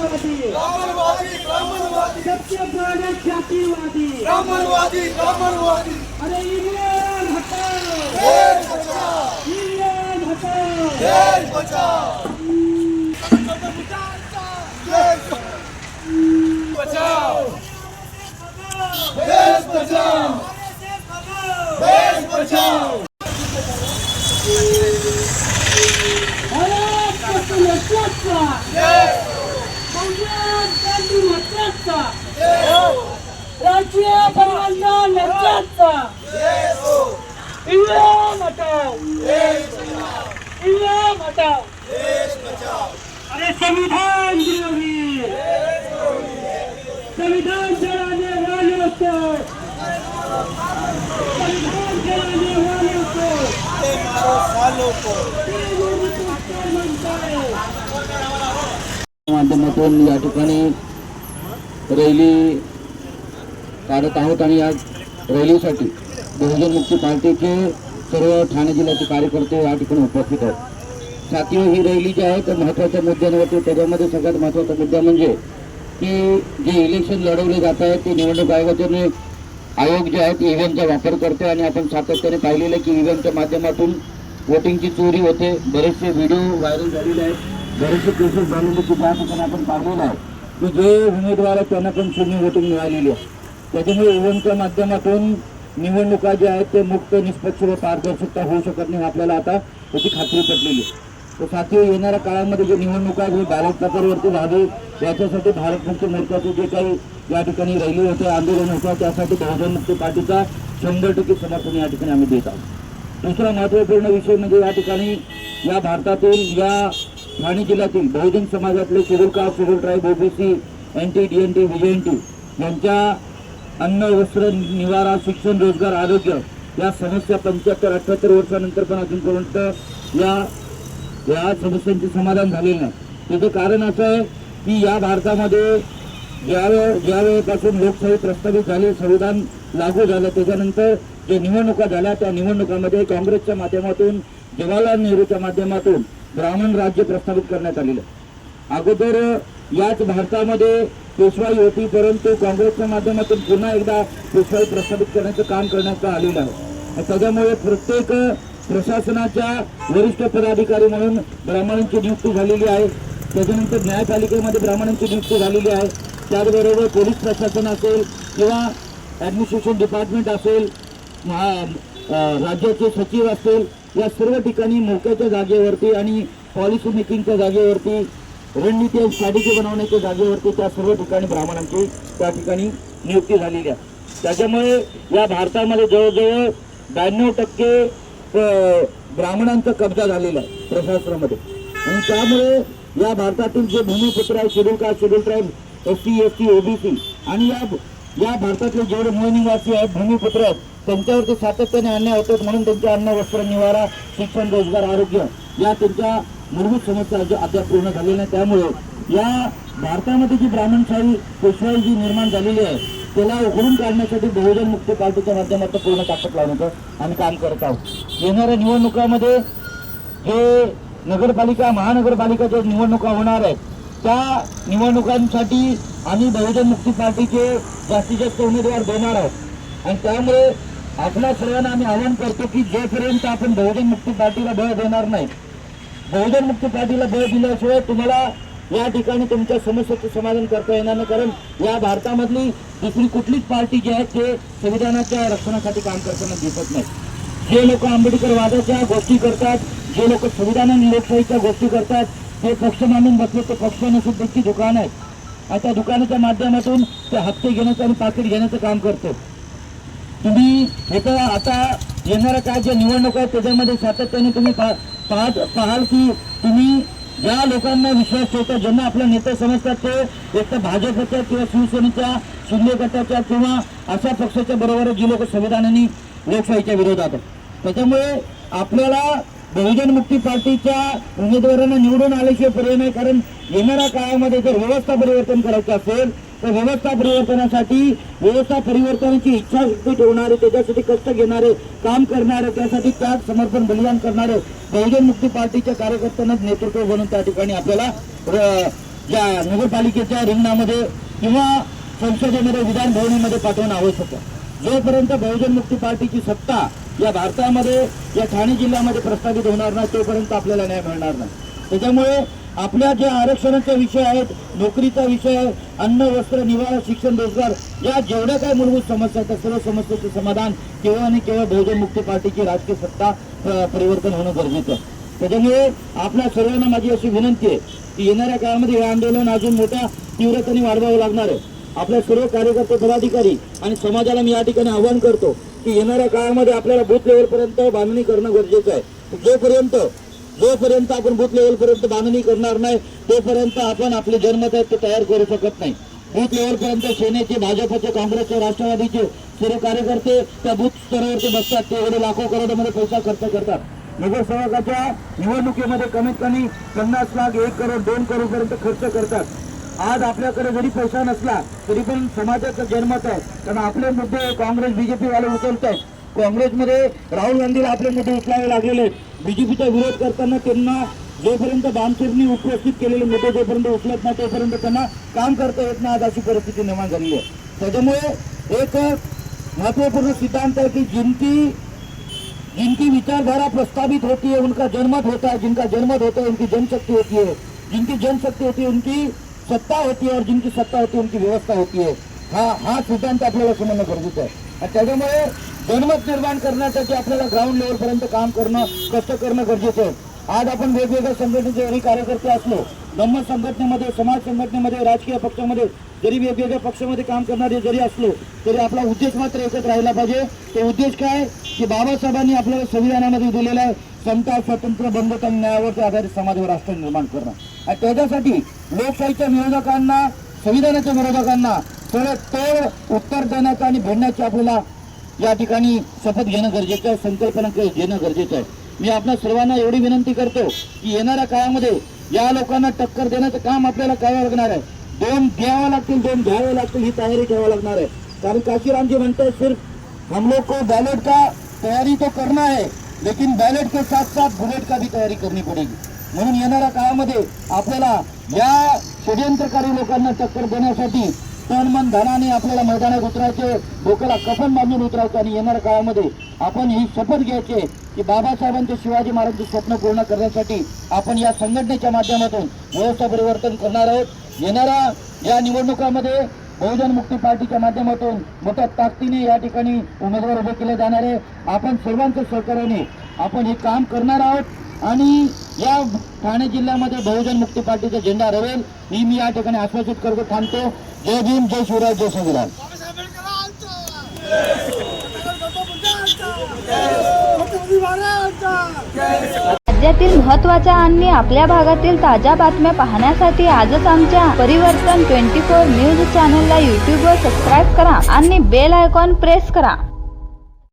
जातीवादी ब्राह्मणवादी ब्राह्मणवादी सत्यप्रमाणे जातीवादी. ब्राह्मणवादी ब्राह्मणवादी अरे इंग्लंड हटाओ. देश बचाओ. इंग्लंड हटाओ. देश बचाओ. बचाओ. देश बचाओ. देश बचाओ. परिवहन हत्याचा इंग्लंड हटाओ इंग्लंड हटाओ अरे संविधान विरोधी! संविधान चलाने वालों को संविधान चलाने वालों को माध्यमातून या ठिकाणी रॅली काढत आहोत आणि या रॅलीसाठी बहुजन मुक्ती पार्टीचे सर्व ठाणे जिल्ह्याचे कार्यकर्ते या ठिकाणी उपस्थित आहेत. साथी ही रॅली जी आहे तर महत्त्वाच्या मुद्द्यांवरती त्याच्यामध्ये सगळ्यात महत्त्वाचा मुद्दा म्हणजे की जे इलेक्शन लढवले जात आहेत ते निवडणूक आयोगाचे आयोग जे आहेत ईव्हीएमचा वापर करते आणि आपण सातत्याने पाहिलेलं आहे की ईव्हीएमच्या माध्यमातून वोटिंगची चोरी होते. बरेचसे व्हिडिओ व्हायरल झालेले आहेत. बरेचसे केसेस झालेले की आपण पाहिलेलं आहे की जे उमेदवार आहेत त्यांना पण शून्य वोटिंग मिळालेली आहे. त्याच्यामुळे इव्हेंटच्या माध्यमातून निवडणुका ज्या आहेत ते मुक्त निष्पक्ष व पारदर्शकता होऊ शकत नाही आपल्याला आता त्याची खात्री पटलेली तर साथी येणाऱ्या काळामध्ये जे निवडणुका जे बॅलेट पेपरवरती व्हावी याच्यासाठी भारत मुक्ती मोर्चाचे जे काही या ठिकाणी रॅली होते आंदोलन होतं त्यासाठी बहुजन मुक्ती पार्टीचा शंभर टक्के समर्थन या ठिकाणी आम्ही देत आहोत. दुसरा महत्त्वपूर्ण विषय म्हणजे या ठिकाणी या भारतातील या ठाणे जिल्ह्यातील बहुजन समाजातले schedule caste schedule tribe OBC N T D N T V N T यांच्या अन्न वस्त्र निवारा शिक्षण रोजगार आरोग्य या समस्या पंच्याहत्तर अठ्याहत्तर वर्षानंतर पण अजूनपर्यंत या या समस्यांचे समाधान झालेलं नाही. त्याचं कारण असं आहे की या भारतामध्ये ज्या ज्यावेळेपासून ज्या वेळेपासून लोकशाही प्रस्तावित झाली संविधान लागू झालं त्याच्यानंतर जे निवडणुका झाल्या त्या निवडणुकामध्ये काँग्रेसच्या माध्यमातून जवाहरलाल नेहरूच्या माध्यमातून ब्राह्मण राज्य प्रस्थापित करण्यात आलेलं अगोदर याच भारतामध्ये पेशवाई होती परंतु काँग्रेसच्या माध्यमातून पुन्हा एकदा पेशवाई प्रस्थापित करण्याचं काम करण्यात आलेलं आहे. त्याच्यामुळे प्रत्येक प्रशासनाच्या वरिष्ठ पदाधिकारी म्हणून ब्राह्मणांची नियुक्ती झालेली आहे. त्याच्यानंतर न्यायपालिकेमध्ये ब्राह्मणांची नियुक्ती झालेली आहे. त्याचबरोबर पोलीस प्रशासन असेल किंवा ॲडमिनिस्ट्रेशन डिपार्टमेंट असेल महा राज्याचे सचिव असेल या सर्व ठिकाणी मोक्याच्या जागेवरती आणि पॉलिसी मेकिंगच्या जागेवरती रणनीती आणि स्ट्रॅटेजी बनवण्याच्या जागेवरती त्या सर्व ठिकाणी ब्राह्मणांची त्या ठिकाणी नियुक्ती झालेली आहे. त्याच्यामुळे या भारतामध्ये जवळजवळ ब्याण्णव टक्के ब्राह्मणांचा कब्जा झालेला आहे प्रशासनामध्ये. आणि त्यामुळे या भारतातील जे भूमिपुत्र आहे schedule caste schedule tribe S C S T OBC आणि या या भारतातले जेवढे मूळ निवासी आहेत भूमिपुत्र आहेत त्यांच्यावरती सातत्याने अन्याय होतात म्हणून त्यांचे अन्न वस्त्र निवारा शिक्षण रोजगार आरोग्य या त्यांच्या मूलभूत समस्या जो अद्याप पूर्ण झालेल्या नाही. त्यामुळे या भारतामध्ये जी ब्राह्मणशाही पेशवाई जी निर्माण झालेली आहे त्याला उघडून काढण्यासाठी बहुजन मुक्ती पार्टीच्या माध्यमातून पूर्ण ताकद लावण्याचं आम्ही काम करत आहोत. येणाऱ्या निवडणुकामध्ये जे नगरपालिका महानगरपालिका महानगरपालिकाच्या निवडणुका होणार आहेत त्या निवडणुकांसाठी आम्ही बहुजन मुक्ती पार्टीचे जास्तीत जास्त उमेदवार देणार आहोत. आणि त्यामुळे आपल्या सर्वांना आम्ही आवाहन करतो की जोपर्यंत आपण बहुजन मुक्ती पार्टीला बळ देणार नाही बहुजन मुक्त पार्टीला बळ दिल्याशिवाय तुम्हाला या ठिकाणी तुमच्या समस्येचं समाधान करता येणार नाही. कारण या भारतामधली दुसरी कुठलीच पार्टी जी आहे ते संविधानाच्या रक्षणासाठी काम करताना दिसत नाही. जे लोक आंबेडकर वादाच्या गोष्टी करतात जे लोक संविधान आणि लोकशाहीच्या गोष्टी करतात ते पक्ष मानून बसले ते पक्ष नसुद्धीची दुकान आहेत. आणि त्या दुकानाच्या माध्यमातून ते हप्ते घेण्याचं आणि पाकिट घेण्याचं काम करतो तुम्ही हे आता येणाऱ्या काय ज्या निवडणूक आहेत त्याच्यामध्ये सातत्याने तुम्ही पा- पाहत पाहाल की तुम्ही ज्या लोकांना विश्वास ठेवता ज्यांना आपला नेता समजतात ते एक तर भाजपच्या किंवा शिवसेनेच्या शिंदे गटाच्या किंवा अशा पक्षाच्या बरोबर जी लोक संविधानाने लोकशाहीच्या विरोधात त्याच्यामुळे आपल्याला बहुजन मुक्ती पार्टीच्या उमेदवारांना निवडून आल्याशिवाय पर्याय नाही कारण येणाऱ्या काळामध्ये जर व्यवस्था परिवर्तन करायचं असेल तर व्यवस्था परिवर्तनासाठी व्यवस्था परिवर्तनाची इच्छा शक्ती ठेवणारे त्याच्यासाठी कष्ट घेणारे काम करणारे त्यासाठी त्याग समर्पण बलिदान करणारे बहुजन मुक्ती पार्टीच्या कार्यकर्त्यांना नेतृत्व बनून त्या ठिकाणी आपल्याला या नगरपालिकेच्या रिंगणामध्ये किंवा संसदेमध्ये विधान भवनीमध्ये पाठवणं आवश्यक आहे. जोपर्यंत बहुजन मुक्ती पार्टीची सत्ता या भारतामध्ये या ठाणे जिल्ह्यामध्ये प्रस्थापित होणार नाही तोपर्यंत आपल्याला न्याय मिळणार नाही. त्याच्यामुळे आपल्या ज्या आरक्षणाचे विषय आहेत नोकरीचा विषय आहे अन्न वस्त्र निवारा शिक्षण रोजगार या जेवढ्या काय मूलभूत समस्या आहेत त्या सर्व समस्येचं समाधान केवळ आणि केवळ बहुजन मुक्ती पार्टीची राजकीय सत्ता परिवर्तन होणं गरजेचं त्याच्यामुळे आपल्या सर्वांना माझी अशी विनंती आहे की येणाऱ्या काळामध्ये हे आंदोलन अजून मोठ्या तीव्रतेने वाढवावं लागणार आहे. आपल्या सर्व कार्यकर्ते पदाधिकारी आणि समाजाला मी या ठिकाणी आवाहन करतो की येणाऱ्या काळामध्ये आपल्याला बूथ लेवलपर्यंत बांधणी करणं गरजेचं आहे. जोपर्यंत जोपर्यंत आपण बूथ लेवलपर्यंत बांधणी करणार नाही तोपर्यंत आपण आपले जनमत आहेत ते तयार करू शकत नाही. बूथ लेवलपर्यंत सेनेचे भाजपचे काँग्रेसचे राष्ट्रवादीचे सर्व कार्यकर्ते त्या बूथ स्तरावरती बसतात. ते एवढे लाखो करोडमध्ये पैसा खर्च करतात. नगरसेवकाच्या निवडणुकीमध्ये कमीत कमी पन्नास लाख एक करोड दोन करोड पर्यंत खर्च करतात. आज आपल्याकडे जरी पैसा नसला तरी पण समाजाचं जनमत आहे. कारण आपले मुद्दे काँग्रेस बीजेपी वाले उचलत आहेत काँग्रेसमध्ये राहुल गांधीला आपले मुद्दे उचलावे लागलेले बीजेपीचा विरोध करताना त्यांना जोपर्यंत बामचिरणी उपस्थित केलेले मुद्दे जोपर्यंत उचलत नाही तोपर्यंत त्यांना काम करता येत नाही. आज अशी परिस्थिती निर्माण झालेली आहे. त्याच्यामुळे एक महत्त्वपूर्ण सिद्धांत आहे की जिनकी जिनकी विचारधारा प्रस्तावित होती है उनका जनमत होता है जिनका जनमत होता है उनकी जनशक्ति होती है जिनकी जनशक्ति होती है उनकी सत्ता होती है और जिनकी सत्ता होती है उनकी व्यवस्था होती है हा हा सिद्धांत आपल्याला समजणं गरजेचं आहे. त्याच्यामुळे जनमत निर्माण करण्यासाठी आपल्याला ग्राउंड लेवलपर्यंत काम करणं कष्ट करणं गरजेचं आहे. आज आपण वेगवेगळ्या संघटनेचे जरी कार्यकर्ते असलो धम्म संघटनेमध्ये समाज संघटनेमध्ये राजकीय पक्षामध्ये जरी वेगवेगळ्या पक्षामध्ये काम करणारे जरी असलो तरी आपला उद्देश मात्र एकच राहिला पाहिजे. तो उद्देश काय की बाबासाहेबांनी आपल्याला संविधानामध्ये दिलेला आहे समता स्वतंत्र बंधुता आणि न्यायावरती आधारित समाज व राष्ट्र निर्माण करणं. आणि त्याच्यासाठी लोकशाहीच्या विरोधकांना संविधानाच्या विरोधकांना थोडं तळ उत्तर देण्याचं आणि भेटण्याची आपल्याला या ठिकाणी शपथ घेणं गरजेचं आहे संकल्पना घेणं गरजेचं आहे. मी आपल्या सर्वांना एवढी विनंती करतो की येणाऱ्या काळामध्ये या लोकांना टक्कर देण्याचं काम आपल्याला करावं लागणार आहे. दोन द्यावं लागतील दोन घ्यावे लागतील ही तयारी ठेवावी लागणार आहे. कारण काशीरामजी म्हणतात सिर्फ हम लोग को बैलेट का तयारी तो करना है लेकिन बैलेट के साथ साथ बुलेट का भी तयारी करणी पडेगी. म्हणून येणाऱ्या काळामध्ये आपल्याला या षडयंत्रकारी लोकांना टक्कर देण्यासाठी तन मन धनाने आपल्याला मैदानात उतरायचे डोक्याला कफन बांधून उतरायचं आणि येणाऱ्या काळामध्ये आपण ही शपथ घ्यायची की बाबासाहेबांचे शिवाजी महाराजांचे स्वप्न पूर्ण करण्यासाठी आपण या संघटनेच्या माध्यमातून व्यवस्था परिवर्तन करणार आहोत. येणाऱ्या या निवडणुकामध्ये बहुजन मुक्ती पार्टीच्या माध्यमातून मोठ्या ताकदीने या ठिकाणी उमेदवार उभे केले जाणार आहे. आपण सर्वांच्या सहकार्याने आपण हे काम करणार आहोत. आणि या ठाणे जिल्ह्यामध्ये बहुजन मुक्ती पार्टीचा झेंडा रवेल. ही मी या ठिकाणी आश्वासित करतो थांबतो. जय भीम जय शिवराज जय संविधान. राज्यातील महत्त्वाच्या आणि आपल्या भागातील ताज्या बातम्या पाहण्यासाठी आजच आमच्या परिवर्तन ट्वेंटी फोर न्यूज चॅनलला यूट्यूबवर सबस्क्राईब करा आणि बेल आयकॉन प्रेस करा.